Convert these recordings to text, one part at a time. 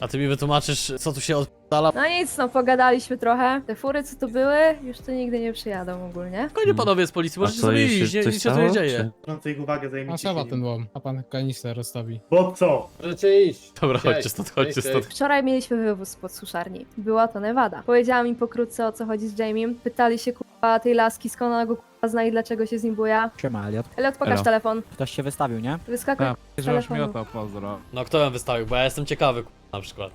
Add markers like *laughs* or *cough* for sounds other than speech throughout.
A ty mi wytłumaczysz, co tu się odpala? No nic, no pogadaliśmy trochę. Te fury, co tu były, już tu nigdy nie przyjadą ogólnie. Spokojnie panowie z policji, możecie sobie iść, nie, nic się tu nie dzieje. Zwracam ich uwagę, A zajmijcie trzeba się ten nim. łom, a pan kanister rozstawi. Bo co? Możecie iść. Dobra, chodźcie stąd, chodźcie stąd. Wczoraj mieliśmy wywóz spod suszarni. Była to Nevada. Powiedziałam im pokrótce o co chodzi z Jamiem. Pytali się kurwa tej laski, skąd ona go kurwa zna i dlaczego się z nim buja. Siema, Elliot. Elliot, pokaż Elo. telefon. Ktoś się wystawił, nie? Wyskakuj z telefonu. pozdro. No kto ją wystawił, bo ja jestem ciekawy, k***, na przykład.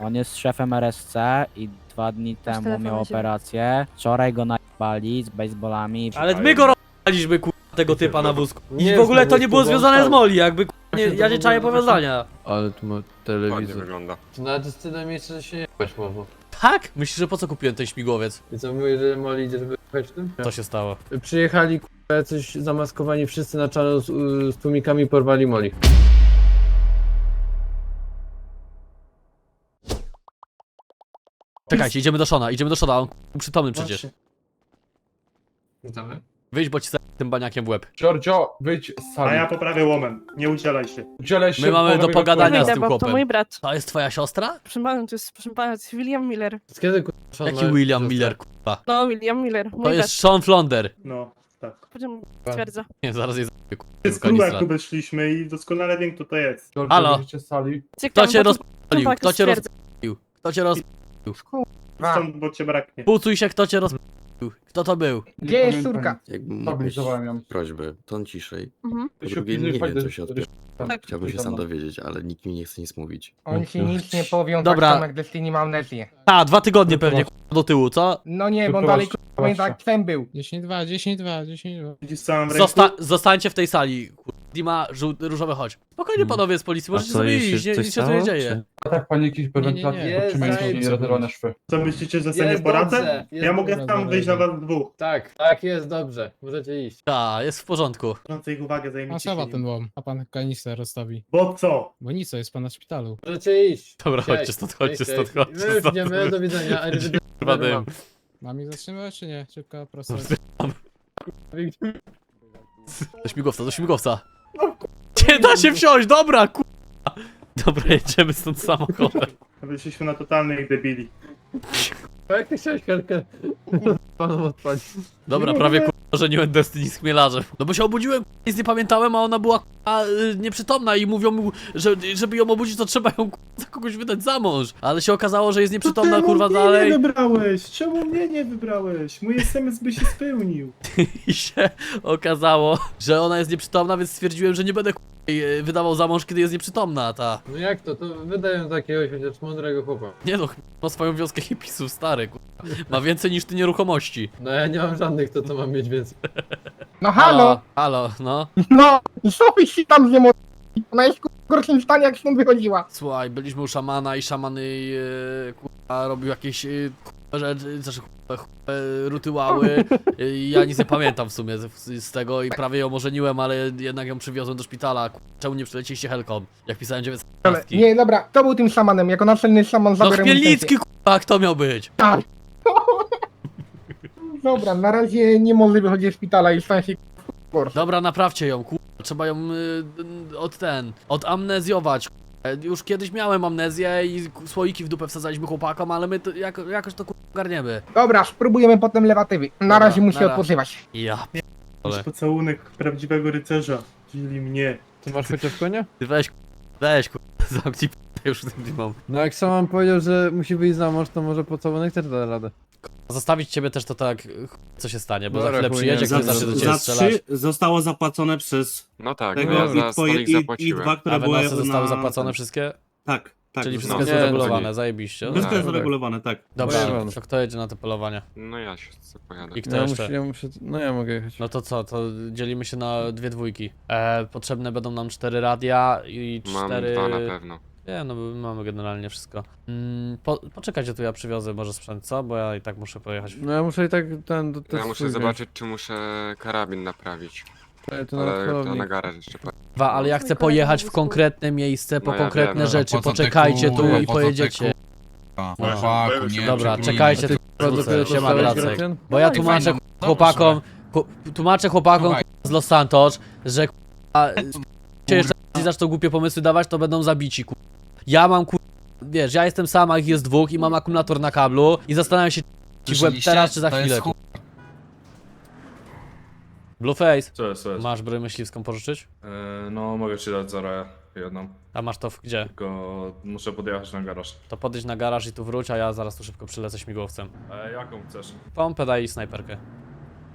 On jest szefem RSC i dwa dni temu telefon miał na operację. Wczoraj go najbali z baseballami. Ale my go rozpaliśmy, k***, tego typa na wózku. I Nie w ogóle to nie było związane z. Moli, jakby k***, nie, ja nie czaję powiązania. Ale tu ma Ładnie telewizor. wygląda. To nawet jest tyle miejsca, że się nie mowa. Tak? Myślisz, że po co kupiłem ten śmigłowiec? I co mówię, że Molly idzie, żeby jechać tym? Co się stało? Przyjechali k***a, jacyś zamaskowani wszyscy na czarno z, y, z tłumikami porwali Molly. Czekajcie, idziemy do Szona, idziemy do Szona, on przytomny przecież. Witamy. Wyjdź, bo ci za tym baniakiem w łeb. Giorgio, wyjdź z A ja sali. poprawię łomem. Nie udzielaj się. Udzielaj się My mamy do pogadania z tym Bob, to chłopem. mój brat. To jest twoja siostra? Proszę pana, to jest, proszę pana, to jest William Miller. Z kiedy Sean Jaki ma William? Miller, kurwa? No, William Miller, mój To brat. jest Sean Flonder. No, tak. Potem stwierdza. Nie, zaraz jest Z klubu jak tu wyszliśmy i doskonale wiem kto to jest. Giorgio, Halo? wyjdziecie z sali. Kto cię Potem- rozpalił? tak Kto cię rozpalił? Kto cię roz... Stąd, bo cię braknie. Pucuj się, kto cię rozpalił? Kto to był? Gdzie jest córka? Jakby mógł Stabilizowałem ją. prośby, ton ciszej. Mhm. Po drugie, nie wiem co się odpiera. Tak. Chciałbym się sam dowiedzieć, ale nikt mi nie chce nic mówić. On ci nic nie powią, Dobra. tak samo jak Destiny ma amnezję. A, dwa tygodnie pewnie k***a, do tyłu, co? No nie, bo on dalej k***a, pamięta jak ten był. 10-2, 10-2, 10-2. Widzisz co mam w ręku? Zosta zostańcie w tej sali. kur- Dima, żół- różowe, chodź. Spokojnie Hmm. panowie z policji, możecie sobie iść, nie, nic się tu nie dzieje. A tak pani jakiś nie, nie. bo czy Jest, mieli jest. rozerwane szwy. Co myślicie, że sobie Jest nie poradzę? dobrze, jest Ja mogę dobrze, tam dobra, wyjść na was dwóch. Tak, tak jest dobrze. Możecie iść. Tak, jest w porządku. Zwracam ich uwagę, A zajmijcie trzeba się ten nim. łom, a pan kanister rozstawi. Bo co? Bo nic, jest pan na szpitalu. Możecie iść. Dobra, Cześć. chodźcie stąd, chodźcie Cześć, stąd, cześć. chodźcie My stąd. idziemy, do widzenia. Kurwa dym. Mam ich zatrzymywać czy nie? Szybka, prosta. Do śmigłowca, do śmigłowca. Nie da się wsiąść, dobra, ku... Dobra, jedziemy stąd samochodem. Wyszliśmy na totalnych debili. A jak ty chciałeś Helkę panom odpalić? Dobra, prawie ku... żeniłem Destiny z chmielarzem. No bo się obudziłem, ku- nic nie pamiętałem, a ona była ku- y, nieprzytomna i mówią mu, że żeby ją obudzić, to trzeba ją ku- za kogoś wydać za mąż. Ale się okazało, że jest nieprzytomna, czemu kurwa, mnie dalej. nie wybrałeś? Czemu mnie nie wybrałeś? Mój SMS by się spełnił. *laughs* I się okazało, że ona jest nieprzytomna, więc stwierdziłem, że nie będę ku- jej, y, wydawał za mąż, kiedy jest nieprzytomna, ta. No jak to? To wydają takiego chociaż mądrego chłopa. Nie no, ma swoją wioskę hipisów, stary, ku... Ma więcej niż ty nieruchomości. No ja nie mam żadnych, to co mam mieć więcej. No halo! Halo, no. No! Co wy się tam zjemo... Ona jest ku- w gorszym stanie jak stąd wychodziła. Słuchaj, byliśmy u szamana i szamany e, kurwa, robił jakieś e, rzeczy, znaczy rytuały. E, *laughs* i ja nic nie pamiętam w sumie z, z tego i prawie ją ożeniłem, ale jednak ją przywiozłem do szpitala. Czemu nie przylecieliście helką? Jak pisałem 9 Ale nie, dobra, to był tym szamanem, jako naczelny szaman No zabiorę mu Chmielnicki kurwa, kto miał być? Tak. *laughs* Dobra, na razie nie może wychodzić z szpitala i stan się. Dobra, naprawcie ją, kurwa. Trzeba ją y, od ten, od amnezjować. kurwa. Już kiedyś miałem amnezję i słoiki w dupę wsadzaliśmy chłopakom, ale my to, jako, jakoś to kurwa ogarniemy. Dobra, spróbujemy potem lewatywy. Na Dobra, razie musi nara. odpoczywać. Ja Ale- Masz pocałunek prawdziwego rycerza. Dzieli mnie. Ty masz chociaż konia? Ty weź, ku- weź, ku- *laughs* zamknij p- już z tym mam. No jak sam mam powiedział, że musi wyjść za mąż, to może pocałunek też da radę. Zostawić ciebie też to tak, co się stanie, bo za Dobra, chwilę chuj, przyjedzie, ktoś Za- zacznie do za ciebie strzelać. zostało zapłacone przez No tak, tego no ja i, za twoje, stolik i, i zapłaciłem. dwa, które A były wynosy zostały na... zapłacone wszystkie? Tak, tak. Czyli zostało. wszystko No, jest nie, uregulowane, to nie. zajebiście. No, Wszystko jest tak. uregulowane, tak. Dobra, Powiem. to kto jedzie na te polowania? No ja się chcę pojadę. I kto ja jeszcze? muszę, ja muszę, no ja mogę jechać. No to co, to dzielimy się na dwie dwójki. E, potrzebne będą nam cztery radia i Mam cztery... dwa na pewno. Nie, no bo mamy generalnie wszystko. Mm, po, poczekajcie tu, ja przywiozę może sprzęt, co? Bo ja i tak muszę pojechać. No ja muszę i tak ten... To Ja muszę zobaczyć, czy muszę karabin naprawić. wziąć. To na Ale to na celownik. garaż jeszcze po... Dwa, ale ja chcę pojechać w konkretne miejsce, po No ja konkretne wiem, no. rzeczy. Po co Poczekajcie tu kurwa, i po co te pojedziecie. Chłopaku, nie Dobra, czekajcie, tu kurwa, wrócę. dopiero Siema, dostałeś Gracek. Bo ja Dawaj, tłumaczę fajną. chłopakom, ku- tłumaczę chłopakom Dawaj. z Los Santos, że k***a, się jeszcze bardziej zaczną głupie pomysły dawać, to będą zabici, ku... Ja mam ku... wiesz, ja jestem sam, a ich jest dwóch i mam akumulator na kablu i zastanawiam się, ci w łeb teraz czy za To jest chwilę. chuj. Blueface, Co jest, co jest? masz broń myśliwską pożyczyć? E, no, mogę ci dać zaraz jedną. A masz to w gdzie? Tylko muszę podjechać na garaż. To podejdź na garaż i tu wróć, a ja zaraz tu szybko przylecę śmigłowcem. E, jaką chcesz? Pompę daj i snajperkę.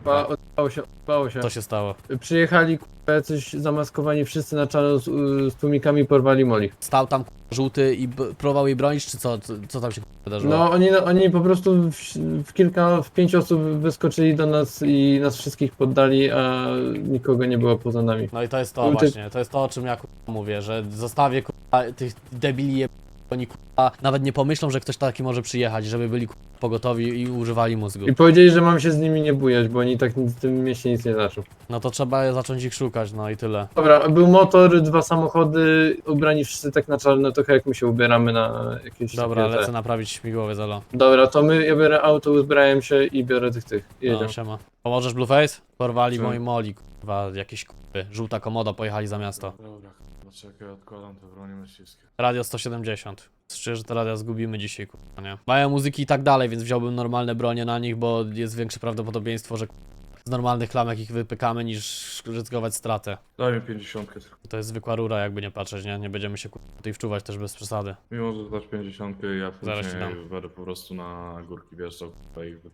Ba- Odbało się, odbało się. Co się stało? Przyjechali k***a, coś zamaskowani wszyscy na czarno z, y, z tłumikami porwali moli. Stał tam żółty i b- próbował jej bronić, czy co? Co, co tam się k***a, wydarzyło? No oni, oni po prostu w, w kilka, w pięć osób wyskoczyli do nas i nas wszystkich poddali, a nikogo nie było poza nami. No i to jest to Ty- właśnie, to jest to o czym ja mówię, że zostawię tych debili je... Oni k***a, nawet nie pomyślą, że ktoś taki może przyjechać, żeby byli k***a, pogotowi i używali mózgu. I powiedzieli, że mam się z nimi nie bujać, bo oni tak w tym mieście nic nie znaczą. No to trzeba zacząć ich szukać, no i tyle. Dobra, był motor, dwa samochody, ubrani wszyscy tak na czarno, trochę jak my się ubieramy na jakieś Dobra, takie te- lecę naprawić śmigłowy zelo. Dobra, to my, ja biorę auto, uzbrajam się i biorę tych tych. i No, Jedziemy. siema. Pomożesz Blueface? Porwali Co? moi moli, kurwa, jakieś kurwy. Żółta komoda, pojechali za miasto. Dobra, poczekaj, odkładam te broni myśliwskie. Radio 170. Szczerze, że te radia zgubimy dzisiaj, kurwa, nie? Mają muzyki i tak dalej, więc wziąłbym normalne bronie na nich, bo jest większe prawdopodobieństwo, że kurwa, z normalnych klamek ich wypykamy, niż ryzykować stratę. Daj mi 50 tylko. To jest zwykła rura, jakby nie patrzeć, nie? Nie będziemy się kurwa, tutaj wczuwać też bez przesady. Mimo, że dasz 50 ja Zaraz ci później dam. będę po prostu na górki wjeżdżał k***a, i wy-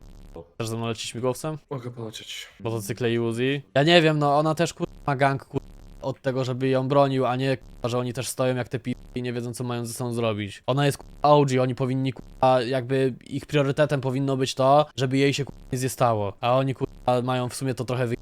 Chcesz ze mną lecieć śmigłowcem? Mogę polecieć. Motocykle i Uzi? Ja nie wiem, no ona też kurwa ma gang kurwa, od tego, żeby ją bronił, a nie że oni też stoją jak te pi i nie wiedzą co mają ze sobą zrobić. Ona jest OG, oni powinni kurwa, jakby ich priorytetem powinno być to, żeby jej się nie stało. A oni mają w sumie to trochę wy...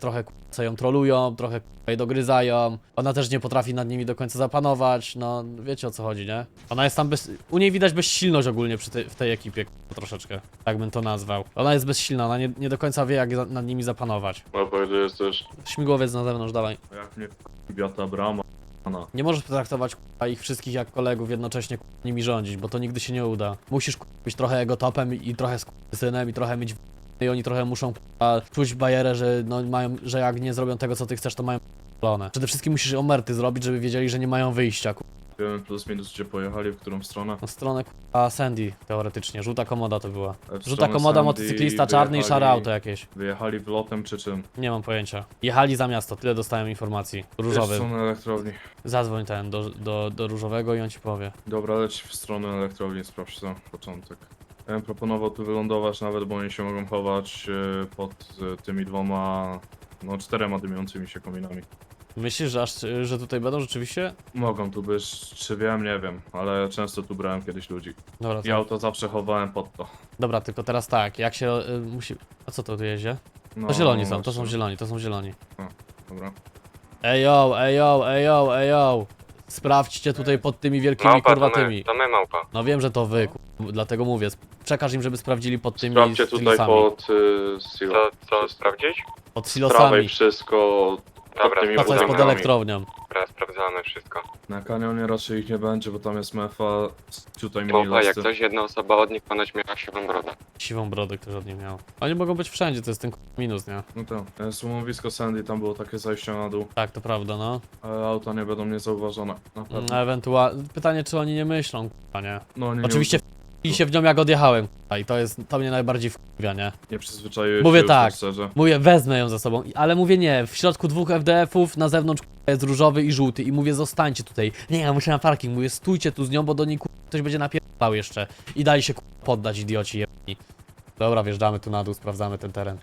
trochę co ją trolują, trochę jej dogryzają. Ona też nie potrafi nad nimi do końca zapanować, no wiecie o co chodzi, nie? Ona jest tam bez... U niej widać bezsilność ogólnie przy tej, w tej ekipie troszeczkę, tak bym to nazwał. Ona jest bezsilna, ona nie, nie do końca wie jak za, nad nimi zapanować. No powiedziałeś też. Śmigłowiec na zewnątrz, dawaj. Jak mnie biata brama, na. Nie możesz potraktować k***a, ich wszystkich jak kolegów, jednocześnie k***a, nimi rządzić, bo to nigdy się nie uda. Musisz k***a, być trochę egotopem i trochę synem i trochę mieć. I oni trochę muszą k***a, czuć bajerę, że no mają, że jak nie zrobią tego co ty chcesz, to mają p***lone. Przede wszystkim musisz omerty zrobić, żeby wiedzieli, że nie mają wyjścia, k***a. Wiemy plus minus gdzie pojechali, w którą stronę. Na stronę k***a Sandy, teoretycznie. Żółta komoda to była. E, w Żółta stronę komoda, Sandy motocyklista czarny i wyjechali- szare auto jakieś. Wyjechali wlotem czy czym? Nie mam pojęcia. Jechali za miasto, tyle dostałem informacji. W Różowy. stronę elektrowni. Zadzwoń ten do, do, do różowego i on ci powie. Dobra, leć w stronę elektrowni, sprawdź to, początek. Ja bym proponował tu wylądować nawet, bo oni się mogą chować e, pod e, tymi dwoma, no czterema dymiącymi się kominami. Myślisz, że, aż, że tutaj będą rzeczywiście? Mogą tu być, czy wiem, nie wiem, ale często tu brałem kiedyś ludzi. Dobra, to, I auto zawsze chowałem pod to. dobra, tylko teraz tak, jak się y, musi... A co to tu jeździ? No, To zieloni są, to są właśnie. zieloni, to są zieloni. Dobra. Ejo, ejo, ejo, ejo. Sprawdźcie tutaj pod tymi wielkimi kurwatymi. to my małpa. No wiem, że to wy, kur... dlatego mówię. Przekaż im, żeby sprawdzili pod tymi Sprawdźcie tutaj silosami. pod y, silo. Co, co sprawdzić? Pod Z prawej silosami. wszystko pod Dobra, tymi To co jest pod elektrownią. Dobra, sprawdzamy wszystko. Na kanionie raczej ich nie będzie, bo tam jest mefa, tutaj mieli jak coś, jedna osoba od nich ponoć miała siwą brodę. Siwą brodę, którą od niej miał. Oni mogą być wszędzie, to jest ten kur- minus, nie? No to, e, słumowisko Sandy, tam było takie zajście na dół, Tak, to prawda, no. ale auta nie będą niezauważone, na pewno. Mm, Ewentualnie, pytanie czy oni nie myślą, kurwa, nie? No nie, Oczywiście i się w nią jak odjechałem, i to jest, to mnie najbardziej wkurwia, nie? nie, przyzwyczaiłeś Mówię się tak. szczerze. Mówię, wezmę ją ze sobą, i- ale mówię nie, w środku dwóch FDF-ów na zewnątrz kurwa, jest różowy i żółty i mówię zostańcie tutaj. Nie, ja muszę na parking, mówię stójcie tu z nią, bo do niej ktoś będzie napierdalał jeszcze. I dali się kurwa, poddać idioci jebni. Dobra, wjeżdżamy tu na dół, sprawdzamy ten teren.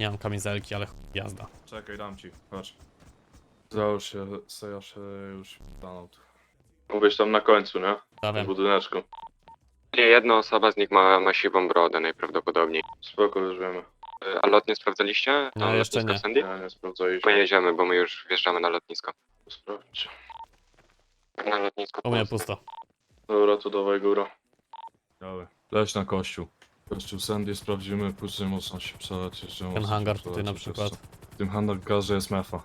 Nie mam kamizelki, ale chuj, jazda. Czekaj, dam ci, patrz. Załóż się, ja się już stanął tu. Mówisz tam na końcu, nie? W wiem. budyneczku. Nie, jedna osoba z nich ma, ma siwą brodę najprawdopodobniej. Spoko, już wiemy. Y, A lot nie sprawdzaliście? No, jeszcze lotnisko nie. Sandy? Nie, nie sprawdzaliśmy. My jedziemy, bo my już wjeżdżamy na lotnisko. Sprawdź. Na lotnisku U mnie pusto. Dobra, to dawaj góra. Dawaj. Leć na kościół. Kościół Sandy sprawdzimy, później mocno się przelecieć. że Ten hangar tutaj na przykład. jeszcze. W tym hangarze jest mefa.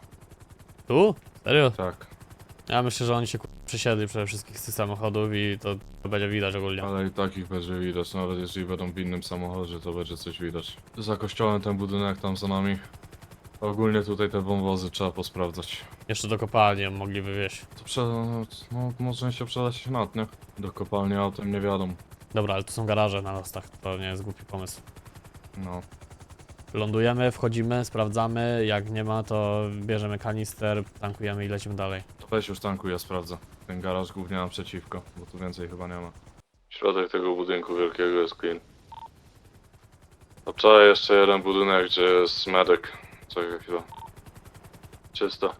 Tu? Serio? Tak, Ja myślę, że oni się kurwa, przesiedli przede wszystkich z tych samochodów i to, to będzie widać ogólnie. ale i tak ich będzie widać. Nawet jeżeli będą w innym samochodzie, to będzie coś widać. Za kościołem ten budynek tam za nami. Ogólnie tutaj te wąwozy trzeba posprawdzać. Jeszcze do kopalni mogli wywieźć. To prze... no może się przydać się nad, nie? Do kopalni autem nie wiadomo. Dobra, ale tu są garaże na lastach, to nie jest głupi pomysł. No. Lądujemy, wchodzimy, sprawdzamy, jak nie ma to bierzemy kanister, tankujemy i lecimy dalej. To weź już tankuj, ja sprawdzę. Ten garaż głównie naprzeciwko, bo tu więcej chyba nie ma. Środek tego budynku wielkiego jest clean. A wczoraj jeszcze jeden budynek, gdzie jest medyk. Czekaj chwilę. Czysto.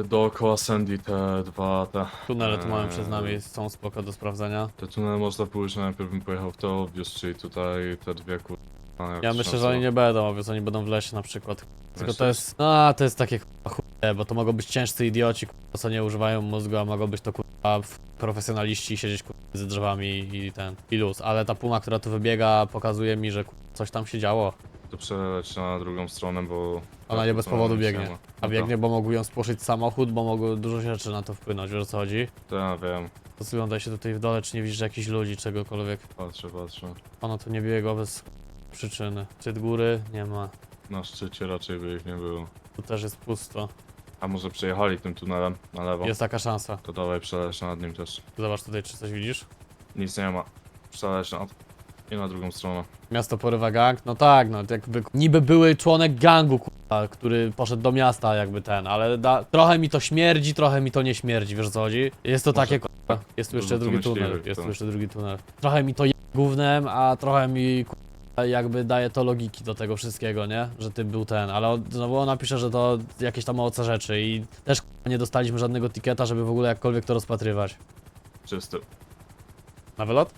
Y, Dookoła Sandy te dwa te... Tunele tu mamy przed nami, są spoko do sprawdzenia. Te tunele można pójść, najpierw bym pojechał w to obvious, czyli tutaj te dwie kur... a, jak Ja myślę, że oni nie będą, więc oni będą w lesie na przykład. Tylko to jest, a to jest takie k***a chuje, bo to mogą być ciężcy idioci, k***a, co nie używają mózgu, a mogą być to k***a f- profesjonaliści i siedzieć k***a z drzewami i ten, i luz. Ale ta puma, która tu wybiega, pokazuje mi, że k***a, coś tam się działo. To przeleć na drugą stronę, bo... Ona tak, nie bez powodu biegnie. A No biegnie, bo mogą ją spłoszyć samochód, bo mogło dużo rzeczy na to wpłynąć, wiesz o co chodzi? To ja wiem, Rozglądaj się tutaj w dole, czy nie widzisz jakichś ludzi, czegokolwiek. patrzę, patrzę. Ona tu nie biegła bez przyczyny. Szczyt góry? Nie ma. Na szczycie raczej by ich nie było. Tu też jest pusto. A może przejechali tym tunelem na lewo? Jest taka szansa. To dawaj przeleć nad nim też. Zobacz tutaj, czy coś widzisz? Nic nie ma. Przeleć nad... I na drugą stronę. Miasto porywa gang? No tak, no jakby niby były członek gangu, kurwa, który poszedł do miasta jakby ten, ale da, trochę mi to śmierdzi, trochę mi to nie śmierdzi, wiesz o co chodzi? Jest to Może takie, kurwa, jest tu jeszcze drugi tunel, jest tu to. jeszcze drugi tunel. Trochę mi to je gównem, a trochę mi jakby daje to logiki do tego wszystkiego, nie? Że ty był ten, ale znowu ona pisze, że to jakieś tam oce rzeczy i też nie dostaliśmy żadnego tiketa, żeby w ogóle jakkolwiek to rozpatrywać. Czysty. Na wylot?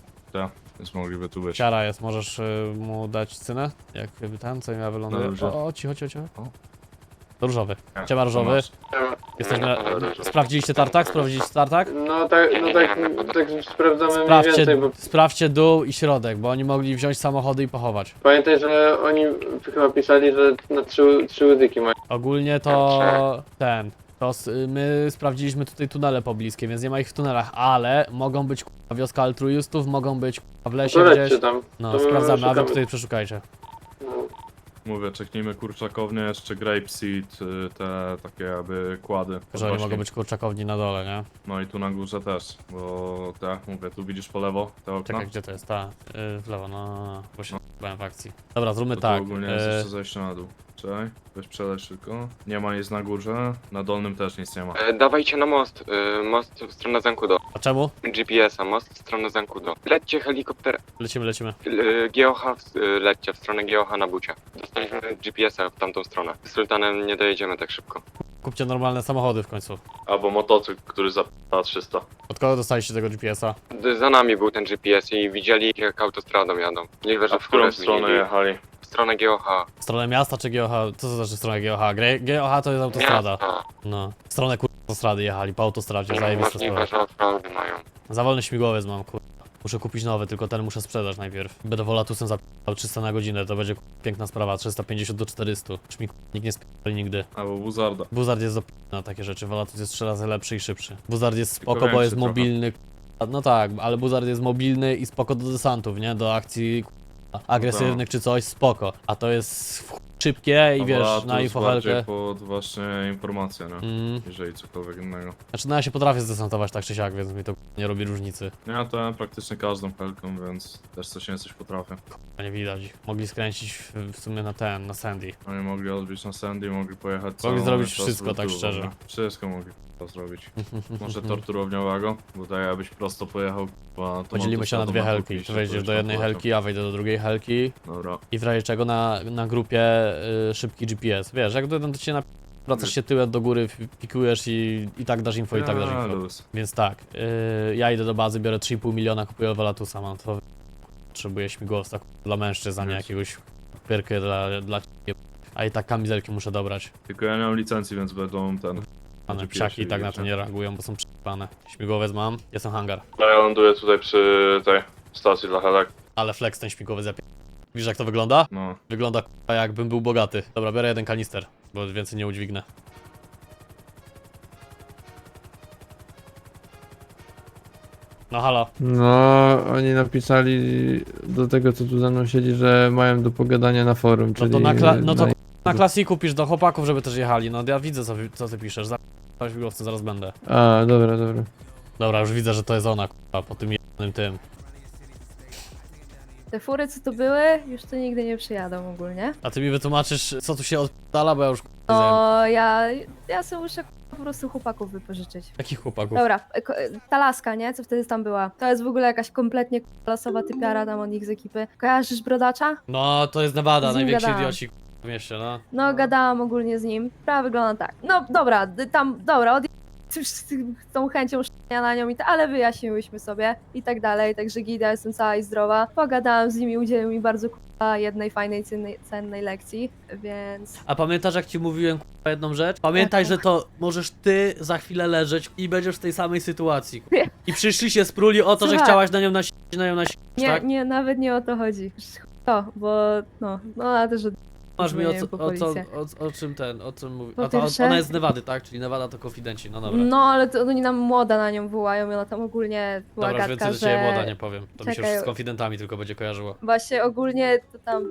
Więc mogliby tu być. Ciara jest, możesz y, mu dać cynę? Jak ten, co ja wyląduję? Dobrze. O, o, cicho, cicho, cicho. O. To różowy. Nie, Ciema różowy. Sprawdziliście tartak? Sprawdziliście tartak? No tak, no tak, tak sprawdzamy mniej Sprawdźcie, więcej, bo sprawdźcie dół i środek, bo oni mogli wziąć samochody i pochować. pamiętaj, że oni chyba pisali, że na trzy, trzy łydyki mają. Ogólnie to ten. To s- my sprawdziliśmy tutaj tunele pobliskie, więc nie ma ich w tunelach, ale mogą być k***a, wioska altruistów, mogą być k***a, w lesie To lećcie gdzieś. tam. No, to my sprawdzamy, a wy szukamy. tutaj przeszukajcie. No. Mówię, czeknijmy kurczakownie, jeszcze grapeseed, y, te takie aby kłady. Że oni mogą być kurczakowni na dole, nie? No i tu na górze też, bo tak, mówię, tu widzisz po lewo te okna. Czekaj, gdzie to jest? Ta, y, w lewo, no, no, no, bo się byłem w akcji. Dobra, zróbmy to tak. Tu ogólnie jest y, jeszcze zejście na dół. Czekaj, weź przeleć tylko. Nie ma nic na górze, na dolnym też nic nie ma. E, dawajcie na most. E, most w stronę Zankudo. a czemu? GPS-a, most w stronę Zankudo. Lećcie helikopter. Lecimy, lecimy. E, GOH, w, e, lećcie w stronę GOH na bucie. Dostaliśmy GPS-a w tamtą stronę. Z Sultanem nie dojedziemy tak szybko. Kupcie normalne samochody w końcu. Albo motocykl, który zapyta 300. Od kogo dostaliście tego GPS-a? D- Za nami był ten GPS i widzieli jak autostradą jadą. Możliwe, że A w którą górę stronę zmienili. jechali? W stronę GOH. W stronę miasta czy GOH? Co to znaczy stronę GOH? Gre- GOH to jest autostrada. Miasta. No. W stronę kur... autostrady jechali, po autostradzie, zajebista Możliwe, sprawa. że mają. Za wolny śmigłowiec mam, kur... Muszę kupić nowy, tylko ten muszę sprzedać najpierw. Będę Volatusem zapytał 300 na godzinę, to będzie kur... piękna sprawa, 350 do 400. Już mi kur... nikt nie spierdoli nigdy. Albo Buzarda. Buzard jest do p- na takie rzeczy, Volatus jest trzy razy lepszy i szybszy. Buzard jest spoko, bo większy jest trochę. mobilny. k***a. No tak, ale Buzard jest mobilny i spoko do desantów, nie? Do akcji k***a, agresywnych czy coś, spoko. A to jest w szybkie i wiesz, na infohelkę. pod właśnie informacje, no. Mm. Jeżeli cokolwiek innego. Znaczy no ja się potrafię zdesantować tak czy siak, więc mi to nie robi różnicy. Ja to praktycznie każdą helką, więc też coś nie coś potrafię. Nie widać. Mogli skręcić w, w sumie na ten, na Sandy. Oni mogli odbić na Sandy, mogli pojechać Mogli całą zrobić wszystko, tak szczerze. dobra. Wszystko mogli to zrobić. *laughs* Może torturowniowego, bo tak jakbyś prosto pojechał, bo to Podzielimy się na dwie helki. Ty wejdziesz do jednej helki, a wejdę do drugiej helki. Dobra. I w razie czego na, na grupie szybki GPS. Wiesz, jak dojdą do ciebie na wracasz się tyłem do góry, pikujesz i, i tak dasz info, i tak dasz info. luz. Więc tak, y, ja idę do bazy, biorę 3,5 miliona, kupuję Volatusa, mam to potrzebuję śmigłowca dla mężczyzn, a nie jakiegoś pyrkę dla, dla a i tak kamizelki muszę dobrać. Tylko ja nie mam licencji, więc będą ten... Pane psiaki i tak na to nie reagują, bo są przypane. Śmigłowiec mam, jestem hangar. No ja ląduję tutaj przy tej stacji dla helek. Ale flex ten śmigłowiec ja Widzisz jak to wygląda? No. Wygląda k***a, jakbym był bogaty. Dobra, biorę jeden kanister, bo więcej nie udźwignę. No halo. No, oni napisali do tego, co tu ze mną siedzi, że mają do pogadania na forum, No czyli... to, na kla- no to na- Na klasiku pisz do chłopaków, żeby też jechali, no ja widzę co, co ty piszesz, zaraz w zaraz będę. A, dobra, dobra. Dobra, już widzę, że to jest ona, kurwa, po tym jednym tym. Te fury, co tu były, już tu nigdy nie przyjadą ogólnie. A ty mi wytłumaczysz, co tu się odpala, bo ja już widzę. No, ja, ja sobie muszę po prostu chłopaków wypożyczyć. Jakich chłopaków? Dobra, e, ko- e, ta laska, nie? Co wtedy tam była? To jest w ogóle jakaś kompletnie losowa typiara tam od nich z ekipy. Kojarzysz brodacza? No, to jest Nevada, nim gadałam. idioci kurwa, w mieście, no. No, gadałam ogólnie z nim. Sprawa wygląda tak. No, dobra, d- tam, dobra, od już z tą chęcią szczenia na nią i ta, ale wyjaśniłyśmy sobie i tak dalej, także gida, jestem cała i zdrowa. Pogadałam z nimi, udzielił mi bardzo kurwa jednej fajnej, cennej, cennej lekcji, więc... A pamiętasz jak ci mówiłem kurwa, jedną rzecz? Pamiętaj, że to możesz ty za chwilę leżeć i będziesz w tej samej sytuacji. kurwa. I przyszli się spruli o to, że Słuchaj. chciałaś na nią nasić, na nią nasić, Nie, tak? nie, nawet nie o to chodzi. To, bo no, no ale też od... Masz mi o, co, o, co, o, o czym ten, o czym mówi. Po A to pierwsze- ona jest z Nevady, tak? Czyli Nevada to konfidenci, no dobra. No, ale to oni nam młoda na nią wołają i ona tam ogólnie była Dobra, już gadka, więcej do ciebie że... młoda nie powiem. To mi się Czekaj. już z konfidentami tylko będzie kojarzyło. Właśnie ogólnie to tam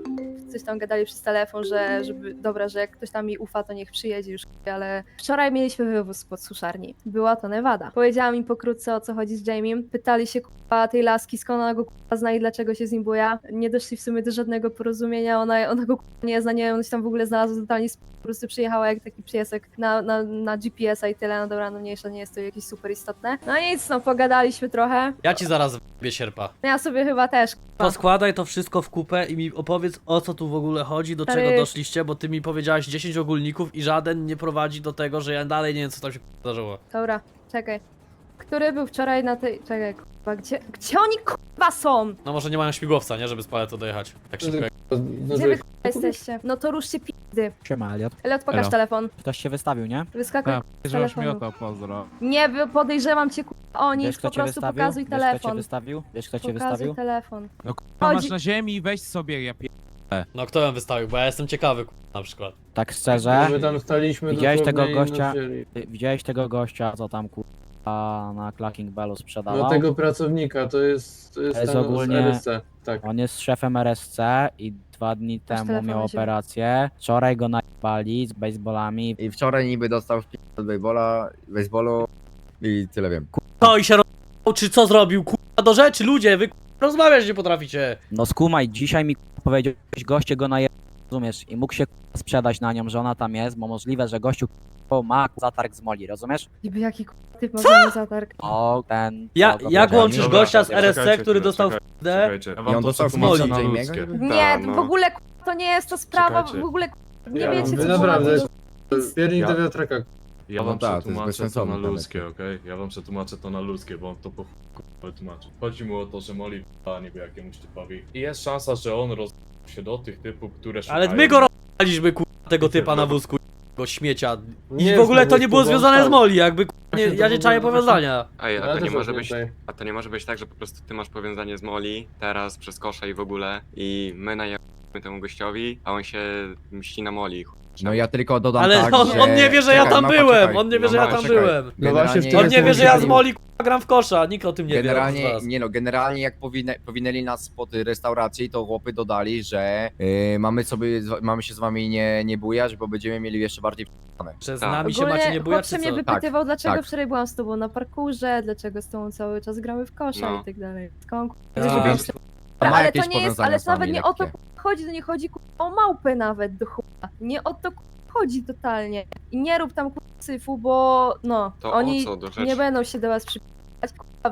coś tam gadali przez telefon, że żeby, dobra, że jak ktoś tam mi ufa, to niech przyjedzie już, ale wczoraj mieliśmy wywóz pod suszarni. Była to Nevada. Powiedziałam im pokrótce o co chodzi z Jamiem. Pytali się kurwa tej laski, skąd ona go kurwa zna i dlaczego się z nim buja. Nie doszli w sumie do żadnego porozumienia, ona, ona go kurwa nie zna, nie wiem, ona się tam w ogóle znalazła totalnie, sp- po prostu przyjechała jak taki piesek na, na, na GPS-a i tyle, no dobra, no mniejsza, nie jest to jakieś super istotne. No nic, no pogadaliśmy trochę. Ja ci zaraz wbiję sierpa. No ja sobie chyba też Poskładaj to wszystko w kupę i mi opowiedz o co tu w ogóle chodzi, do Stary- czego doszliście, bo ty mi powiedziałaś 10 ogólników i żaden nie prowadzi do tego, że ja dalej nie wiem co tam się zdarzyło. Dobra, czekaj. Który był wczoraj na tej. Czekaj, kurwa, gdzie, gdzie oni kurwa są? No może nie mają śmigłowca, nie? Żeby z paletu dojechać. Tak szybko. jak- Gdzie wy kurwa jesteście? No to ruszcie pizdy. Siema, Elliot. Ale pokaż Elo. telefon. Ktoś się wystawił, nie? Wyskakuj Tak, z żebyś mi telefonu. o to pozdro. Nie, wy- podejrzewam cię kurwa o Wiesz, nic, kto po cię prostu wystawił? pokazuj Wiesz, kto cię telefon. wystawił? Wiesz, kto cię Pokazuj wystawił? telefon. No k***a, masz Chodzi- na ziemi i weź sobie, ja pie... No kto ją wystawił, bo ja jestem ciekawy na przykład. Tak szczerze, My tam staliśmy Widziałeś dosłownie tego i gościa? nas wzięli. ty widziałeś tego gościa, co tam na Clacking Bellu sprzedawał? No tego pracownika, to jest, to jest, To jest ogólnie- z RSC. Tak. On jest szefem RSC i dwa dni temu telefon miał na ziemi. operację. Wczoraj go najbali z baseballami. I wczoraj niby dostał od baseballu, baseballu i tyle wiem. To i się roz... czy co zrobił, kurwa, do rzeczy, ludzie, wy kurwa, rozmawiać nie potraficie. No skumaj, dzisiaj mi powiedział, że goście go naje... rozumiesz? I mógł się sprzedać na nią, że ona tam jest, bo możliwe, że gościu kurwa, ma zatarg z Moli, rozumiesz? Niby jaki kurwa typ ma za zatarg. O, ten... Ja, co go jak powiedział. łączysz Dobra, gościa z czekajcie RSC, który dostał w D? Czekajcie, ja I wam on to dostał przetłumaczę na ludzkie. Nie, w no. ogóle kurwa, to nie jest to sprawa, Czekajcie. w ogóle nie Ja- wiecie Wy co naprawdę, na Piernik Ja- do wiatraka. Ja No wam tak, to jest przetłumaczę to bezsensowne na nawet. ludzkie, okej? Ja wam przetłumaczę to na ludzkie, bo on to po chuj wytłumaczy. Chodzi mu o to, że Molly p***a niby jakiemuś typowi. I jest szansa, że on roz... się do tych typów, które szukają... Ale my go rozwaliśmy, kurwa, tego typa na wózku, go śmiecia. I Nie w ogóle to nie było związane z. Moli, jakby kurwa, nie, Właśnie to ja nie czaję powiązania. Ej, a Ja to, nie może być, a to nie może być tak, że po prostu ty masz powiązanie z Moli teraz przez kosze i w ogóle i my najemy temu gościowi, a on się mści na Moli. No ja tylko dodam Ale tak, on, że... on nie wie, że ja Czekaj, tam mapa, byłem, on nie wie, No że ja mapa, tam czekaj. byłem. No właśnie Generalnie- On nie wie, że ja z Moli gram w kosza, nikt o tym nie wie. Generalnie, was. nie no, generalnie jak powinę, powinęli nas pod restauracji, to chłopy dodali, że y, mamy sobie, z- mamy się z wami nie, nie bujać, bo będziemy mieli jeszcze bardziej p***ane. Że z Tak. nami się Ogólnie macie nie bujać, chłopcze czy mnie co? wypytywał, dlaczego tak. wczoraj byłam z tobą na parkurze, dlaczego z tobą cały czas gramy w kosza No. i tak dalej. Skąd A. kurwa, że Więc Ale ma to jakieś nie jest, powiązania ale z to nawet nie o to lekkie. chodzi, to nie chodzi o małpę nawet do chuja. Nie o to chodzi totalnie. I nie rób tam kurwa syfu, bo no, To oni o co do rzeczy? nie będą się do was przypisać.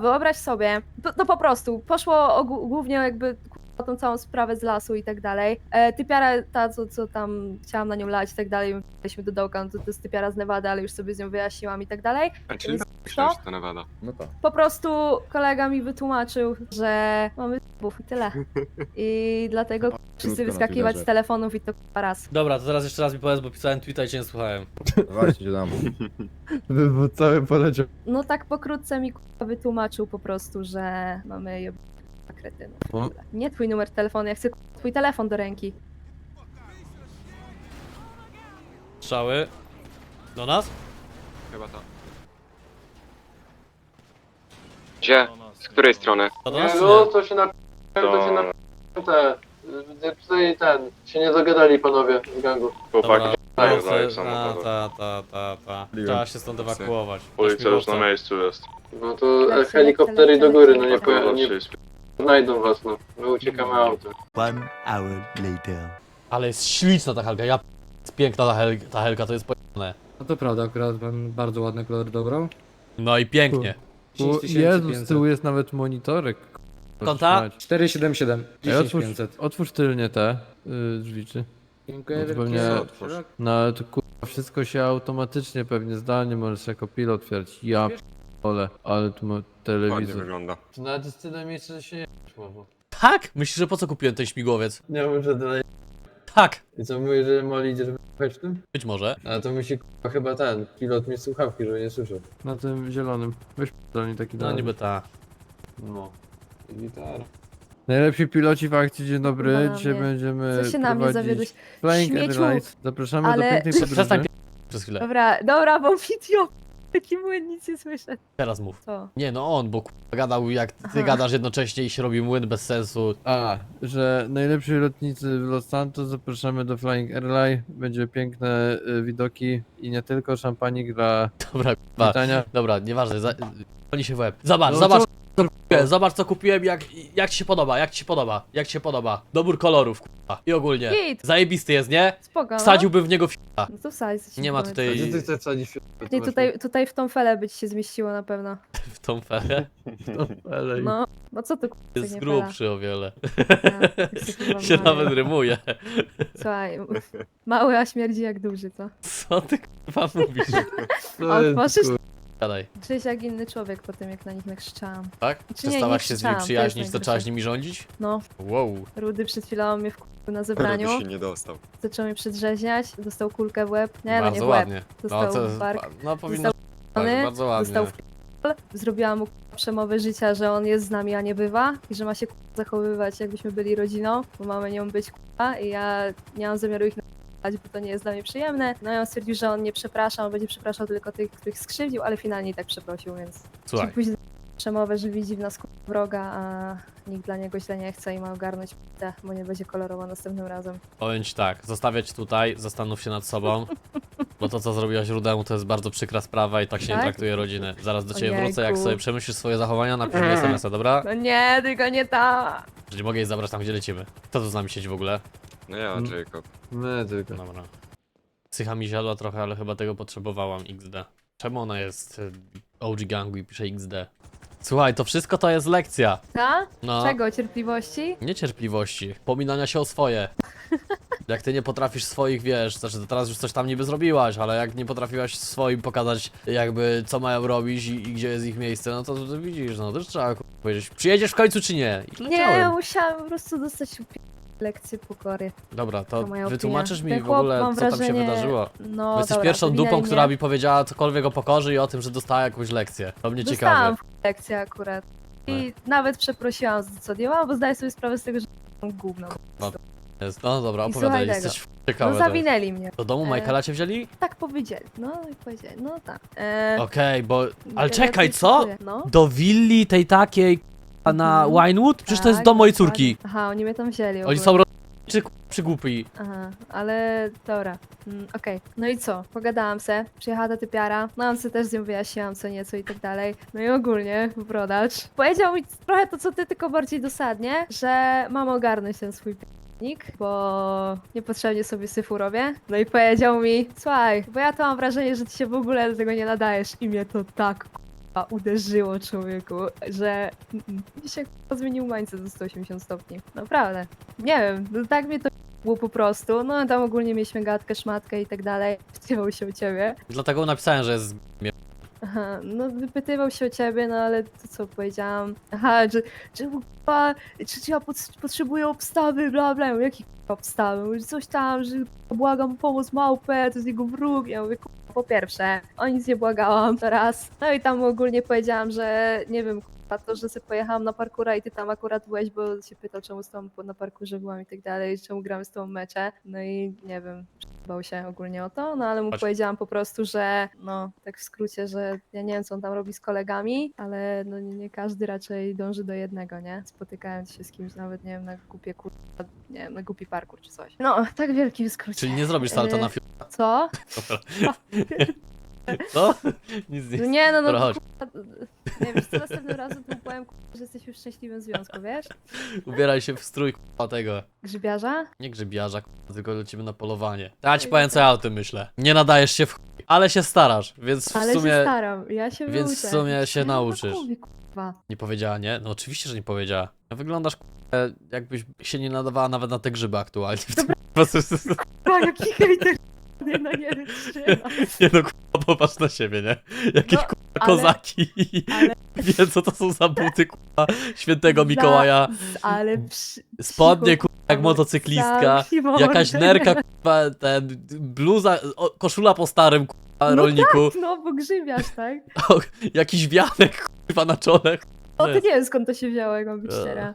Wyobraź sobie, to, to po prostu, poszło o, gó- głównie jakby o tą całą sprawę z lasu i tak dalej. E, typiara ta, co, co tam chciałam na nią lać i tak dalej, weszliśmy do dołka, no to, to jest typiara z Nevady, ale już sobie z nią wyjaśniłam i tak dalej. A czyli myślałem, że to Nevada. No to. Po prostu kolega mi wytłumaczył, że mamy buf i tyle. *laughs* I dlatego wszyscy Krótko na wyskakiwać z Twitterze. telefonów i to k***a raz. Dobra, to teraz jeszcze raz mi powiedz, bo pisałem tweeta i cię nie słuchałem. *laughs* Właśnie, dam. *laughs* Bo cały poleciał. No tak pokrótce mi k***a wytłumaczył po prostu, że mamy je O. ogóle. Nie twój numer telefonu, ja chcę twój telefon do ręki. Strzały. Do nas? Chyba to. Gdzie? Z której strony? Do nas? No, to się na... To- To się na... Te Tutaj ten, się nie dogadali panowie z gangu. Chłopaki dają dają ta, ta, ta, ta, ta. Trzeba się stąd ewakuować. Policja już na miejscu jest. No to helikoptery do góry, no nie, poja- nie Zobaczcie, jest znajdą was, no. My uciekamy autem. One hour later. Ale jest śliczna ta helka, ja p- jest piękna ta, hel ta helka, to jest pojemne. No to prawda, akurat pan bardzo ładny kolor dobrał. No i pięknie. Jezu, z tyłu jest nawet monitorek. Konta? 477, 10500. otwórz tylnie te y, drzwiczy. Dziękuję No to wielkie. pewnie- Otwórz. No ale to kurwa wszystko się automatycznie pewnie zdalnie możesz jako pilot otwierać. Ja p***ole, ale tu ma telewizor. wygląda. To nawet jest tyle miejsca, że się nie słowo. Tak? Myślisz, że po co kupiłem ten śmigłowiec? Nie muszę dalej. Tak! I co mówisz, że Molly idziesz wyjechać w tym? Być może. A to musi chyba ten, pilot mi słuchawki, żeby nie słyszał. Na tym zielonym. Weź p***dolnie taki No niby ta. No. I gitara. Najlepsi piloci w akcji, dzień dobry. Chyba na Dzisiaj mnie. będziemy Co się na mnie prowadzić zawiodłeś? Flying Śmieciu! Airlines. Zapraszamy Ale- do pięknej podróży. Przestań p- przez chwilę. Dobra, dobra, bo video. Taki młyn, nic nie słyszę. Teraz mów. Co? Nie no on, bo k***a gadał jak ty Aha. gadasz jednocześnie i się robi młyn bez sensu. A, że najlepsi lotnicy w Los Santos zapraszamy do Flying Airline. Będzie piękne y, widoki i nie tylko szampanik dla Dobra, k***a. witania. Dobra, nieważne, za... oni się w łeb. Zobacz, No zobacz, co kupiłem, zobacz co kupiłem, jak, jak ci się podoba, jak ci się podoba, jak ci się podoba. Dobór kolorów, k***a. I ogólnie. Git. Zajebisty jest, nie? Spoko, no. Wsadziłbym w niego f***a. No to wsadź. co ci Nie ma powiem. tutaj- A gdzie ty chcesz wsadzić w Nie, tutaj, tutaj w tą felę by ci się zmieściło na pewno. *laughs* w tą ferę. Ale No, no co tu k***a, Jest nie grubszy o wiele. fela? *laughs* Ja, tak się *laughs* nawet rymuje. Słuchaj, mały, a śmierdzi jak duży, co? Co ty k***a mówisz? Otworzysz? Gadaj, Czuję się jak inny człowiek po tym, jak na nich nakrzyczałam. tak? Czy nie, Przestałaś nie się z nimi to przyjaźnić, jest to trzeba najgorsze. z nimi rządzić? No, Wow. Rudy przed chwilą mnie wkurzył na zebraniu. nie dostał. Zaczął mnie przedrzeźniać, dostał kulkę w łeb. Nie, no nie bardzo w łeb. ładnie. Dostał No, to, w bark. no powinno Dostał tak, bardzo ładnie. Dostał w p***l. Zrobiłam mu k***a, przemowę życia, że on jest z nami, a nie bywa. I że ma się k***a, zachowywać, jakbyśmy byli rodziną, bo mamy nią być k***a, i ja nie mam zamiaru ich n***ać, bo to nie jest dla mnie przyjemne. No i on stwierdził, że on nie przeprasza, on będzie przepraszał tylko tych, których skrzywdził, ale finalnie i tak przeprosił, więc... Słuchaj, Później przemowę, że widzi w nas wroga, a nikt dla niego źle nie chce i ma ogarnąć p***ę, bo nie będzie kolorowo następnym razem. powiem ci tak, zostawiać tutaj, zastanów się nad sobą, *laughs* bo to co zrobiłaś Rudemu to jest bardzo przykra sprawa i tak się nie Tak? traktuje rodziny. Zaraz do ciebie wrócę, jak Ojejku. sobie przemyślisz swoje zachowania, napisz *laughs* mi SMS-a, dobra? No nie, tylko nie ta! Że nie mogę jej zabrać tam, gdzie lecimy. Kto tu z nami siedzi w ogóle? No ja, Mm. Jacob. My tylko. Dobra. Psycha mi siadła trochę, ale chyba tego potrzebowałam, XD. Czemu ona jest y, OG gangu i pisze XD? Słuchaj, to wszystko to jest lekcja. Ta? No. Czego? Cierpliwości? Niecierpliwości, pominania się o swoje. *laughs* Jak ty nie potrafisz swoich, wiesz, znaczy to teraz już coś tam niby zrobiłaś, ale jak nie potrafiłaś swoim pokazać jakby co mają robić i, i gdzie jest ich miejsce, no to, to widzisz, no też trzeba ku- powiedzieć, przyjedziesz w końcu czy nie? I Nie, leciałem. musiałam po prostu dostać upie- lekcję pokory. Dobra, to To moja wytłumaczysz opinia. mi Ten w ogóle, mam co tam się wrażenie- wydarzyło. No, Bo jesteś dobra, pierwszą powinien dupą, nie. która mi powiedziała cokolwiek o pokorze i o tym, że dostała jakąś lekcję. To mnie Dostałam ciekawe. lekcję akurat. I nawet przeprosiłam za to, co odjęłam, bo zdaję sobie sprawę z tego, że mam gówno. Jest. No dobra, I opowiadaj, słuchaj jesteś No ciekawy. teraz. zawinęli mnie. Do domu E, Michaela cię wzięli? Tak powiedzieli. No i powiedzieli, no tak. E, Okej, bo... Ale ja czekaj, co? No. Do willi tej takiej k***a, na. Winewood? Przecież to jest Tak, dom mojej dokładnie. córki. Aha, oni mnie tam wzięli. Oni ogólnie. są roz... czy k***a, przygłupi. Aha, ale dobra. Mm, Okej, no i co? Pogadałam se, przyjechała ta typiara, no on se też z nią wyjaśniłam co nieco i tak dalej. No i ogólnie, brodacz. Powiedział mi trochę to co ty, tylko bardziej dosadnie, że mam ogarnąć ten swój p***nik, bo niepotrzebnie sobie syfu robię. No i powiedział mi, słuchaj, bo ja to mam wrażenie, że ty się w ogóle do tego nie nadajesz i mnie to tak k***a, uderzyło człowieku, że mm, mi się zmienił mindset do 180 stopni. Naprawdę. Nie wiem, no tak mnie to było po prostu. No tam ogólnie mieliśmy gadkę, szmatkę i tak dalej. Wypytywał się o ciebie. Dlatego napisałem, że jest... Aha, no wypytywał się o ciebie, no ale to co powiedziałam? Aha, że, że chyba, czy, ja pot, potrzebuję obstawy, bla bla. Ja mówię, Jaki k***a obstawy? Mówi, Coś tam, że k***a, błagam o pomoc małpę, to jest jego wróg. Ja mówię, k***a, po pierwsze, o nic nie błagałam, to raz. No i tam ogólnie powiedziałam, że nie wiem, k***a, A to, że sobie pojechałam na parkura i ty tam akurat byłeś, bo się pytał, czemu z na parkurze byłam i tak dalej, czemu gramy z tobą mecze. No i nie wiem, bał się ogólnie o to, no ale mu Chodź. powiedziałam po prostu, że no, tak w skrócie, że ja nie wiem, co on tam robi z kolegami, ale no nie, nie każdy raczej dąży do jednego, nie? Spotykając się z kimś nawet, nie wiem, na głupie kur... nie wiem, na głupi parkur czy coś. No, tak w wielkim skrócie. Czyli nie zrobisz salta E, na fiu... Co? *laughs* *laughs* Co? *laughs* Nic nie. No nie, no, no, Dobra, chodź. kurwa, nie wiem, co następnym razem to powiem, kurwa, że jesteśmy w szczęśliwym związku, wiesz? Ubieraj się w strój k***a tego. Grzybiarza? Nie grzybiarza, k***a, tylko lecimy na polowanie. Ja ci powiem co ja o tym myślę. Nie nadajesz się w chuj, ale się starasz, więc w Ale się sumie staram, ja się więc w wyuczę. sumie się Ja nauczysz. tak mówię, kurwa. nie powiedziała nie? No oczywiście, że nie powiedziała. Wyglądasz k***a, jakbyś się nie nadawała nawet na te grzyby aktualnie. W tym, Kurwa, jaki hejter, *laughs* *laughs* nie, no nie wytrzyma. nie no k***a, popatrz na siebie, nie? Jakieś No, ale- kozaki. ale- *laughs* Wie co to są za buty k***a świętego Mikołaja. Za, ale przy, Spodnie k***a jak kurwa, motocyklistka. zamknij mordę. Jakaś nerka k***a, ten bluza, o, koszula po starym k***a No rolniku. tak, no bo grzybiarz, tak? O, jakiś wianek k***a na czole. O, to nie wiem skąd to się wzięło, jak mam być E. szczera.